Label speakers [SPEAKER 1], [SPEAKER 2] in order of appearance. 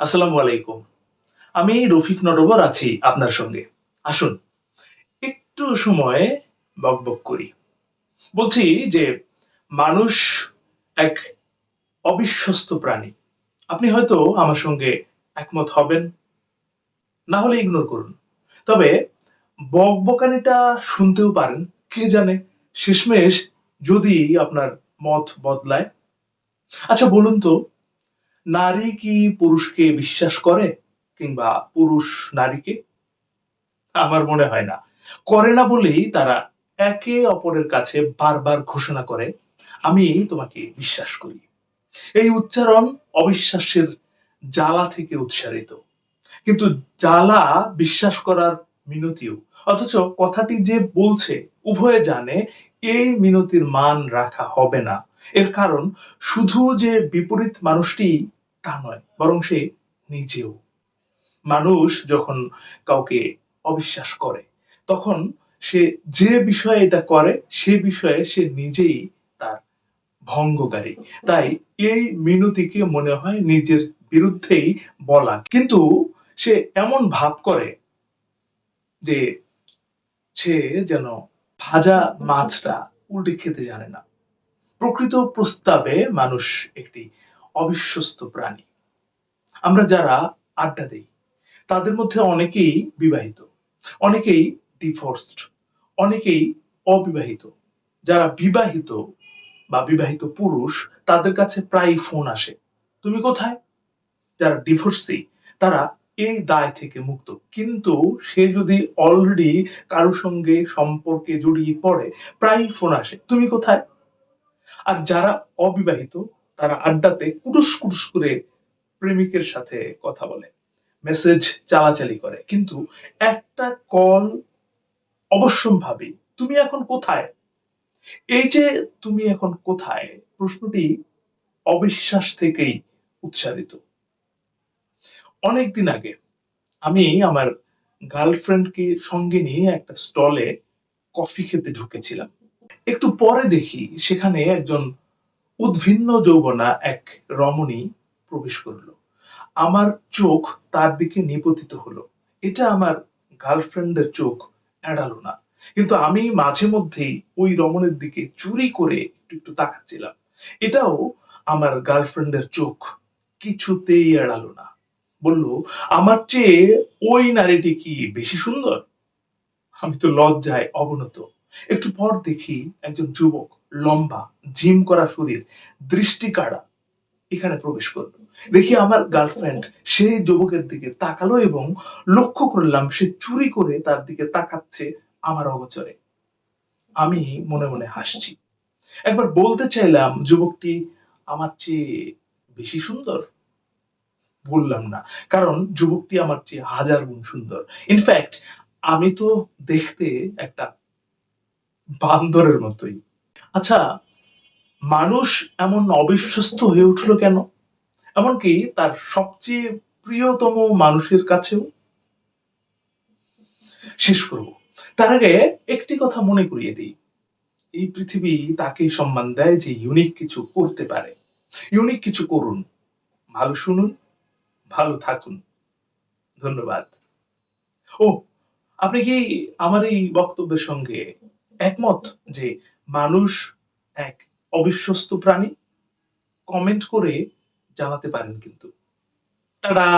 [SPEAKER 1] আসসালামু আলাইকুম। আমি রফিক নটবর আছি আপনার সঙ্গে। আসুন, একটু সময় বকবক করি। বলছি যে, মানুষ এক অবিশ্বস্ত প্রাণী। আপনি হয়তো আমার সঙ্গে একমত হবেন, না হলে ইগনোর করুন। তবে বকবকানিটা শুনতেও পারেন, কে জানে? শেষমেশ যদি আপনার মত বদলায়। আচ্ছা বলুন তো নারী কি পুরুষকে বিশ্বাস করে কিংবা পুরুষ নারীকে? আমার মনে হয় না। করে না বলেই তারা একে অপরের কাছে বারবার ঘোষণা করে, আমি তোমাকে বিশ্বাস করি। এই উচ্চারণ অবিশ্বাসের জ্বালা থেকে উৎসারিত। কিন্তু জ্বালা বিশ্বাস করার মিনতিও, অথচ কথাটি যে বলছে, উভয়ে জানে, এই মিনতির মান রাখা হবে না। এর কারণ, শুধু যে বিপরীত মানুষটি তা নয়, বরং সে নিজেও। মানুষ যখন কাউকে অবিশ্বাস করে, তখন সে যে বিষয়ে এটা করে, সে বিষয়ে সে নিজেই তার ভঙ্গকারী। তাই এই মিনতিকে মনে হয় নিজের বিরুদ্ধেই বলা। কিন্তু সে এমন ভাব করে যে সে যেন ভাজা মাছটা উল্টে খেতে জানে না। প্রকৃত প্রস্তাবে মানুষ একটি অবিশ্বস্ত প্রাণী। আমরা যারা আড্ডা দেই, তাদের মধ্যে অনেকেই বিবাহিত, অনেকেই ডিভোর্সড অনেকেই অবিবাহিত। যারা বিবাহিত বা বিবাহিত পুরুষ, তাদের কাছে প্রায় ফোন আসে, তুমি কোথায়? যারা ডিভোর্সি তারা এই দায় থেকে মুক্ত। কিন্তু সে যদি অলরেডি কারোর সঙ্গে সম্পর্কে জড়িয়ে পড়ে প্রায় ফোন আসে, তুমি কোথায়? আর যারা অবিবাহিত তারা আড্ডাতে কুটুস কুটুস করে প্রেমিকের সাথে কথা বলে মেসেজ চালাচালি করে। কিন্তু একটা কল অবশ্যম্ভাবী, তুমি এখন কোথায়? এই যে, তুমি এখন কোথায়? প্রশ্নটি অবিশ্বাস থেকেই উচ্চারিত। অনেকদিন আগে আমি আমার গার্লফ্রেন্ডকে সঙ্গে নিয়ে একটা স্টলে কফি খেতে ঢুকেছিলাম। একটু পরে দেখি সেখানে একজন উদ্ভিন্ন যৌবনা এক রমণী প্রবেশ করল। আমার চোখ তার দিকে নিপতিত হলো। এটা আমার গার্লফ্রেন্ডের চোখ এড়ালো না। কিন্তু আমি মাঝে মধ্যেই ওই রমণের দিকে চুরি করে একটু একটু তাকাচ্ছিলাম। এটাও আমার গার্লফ্রেন্ডের চোখ কিছুতেই এড়ালো না। বলল, আমার চেয়ে ওই নারীটি কি বেশি সুন্দর? আমি তো লজ্জায় অবনত। একটু পর দেখি একজন যুবক লম্বা, জিম করা শরীর, দৃষ্টি কাড়া, এখানে প্রবেশ করল। দেখি আমার গার্লফ্রেন্ড সেই যুবকের দিকে তাকালো এবং লক্ষ্য করলাম সে চুরি করে তার দিকে তাকাচ্ছে আমার অগোচরে। আমি মনে মনে হাসছি। একবার বলতে চাইলাম, যুবকটি আমার চেয়ে বেশি সুন্দর? বললাম না, কারণ যুবকটি আমার চেয়ে হাজার গুণ সুন্দর। ইনফ্যাক্ট আমি তো দেখতে একটা বান্দরের মতোই। আচ্ছা মানুষ এমন অবিশ্বস্ত হয়ে উঠল কেন? এমনকি তার সবচেয়ে প্রিয়তম মানুষের কাছেও? শেষ করব। তার আগে একটি কথা মনে করিয়ে দিই। এই পৃথিবী তাকে সম্মান দেয় যে ইউনিক কিছু করতে পারে। ইউনিক কিছু করুন। ভালো শুনুন, ভালো থাকুন। ধন্যবাদ। ও আপনি কি আমার এই বক্তব্যের সঙ্গে একমত যে মানুষ এক অবিশ্বস্ত প্রাণী। কমেন্ট করে জানাতে পারেন কিন্তু। টাটা!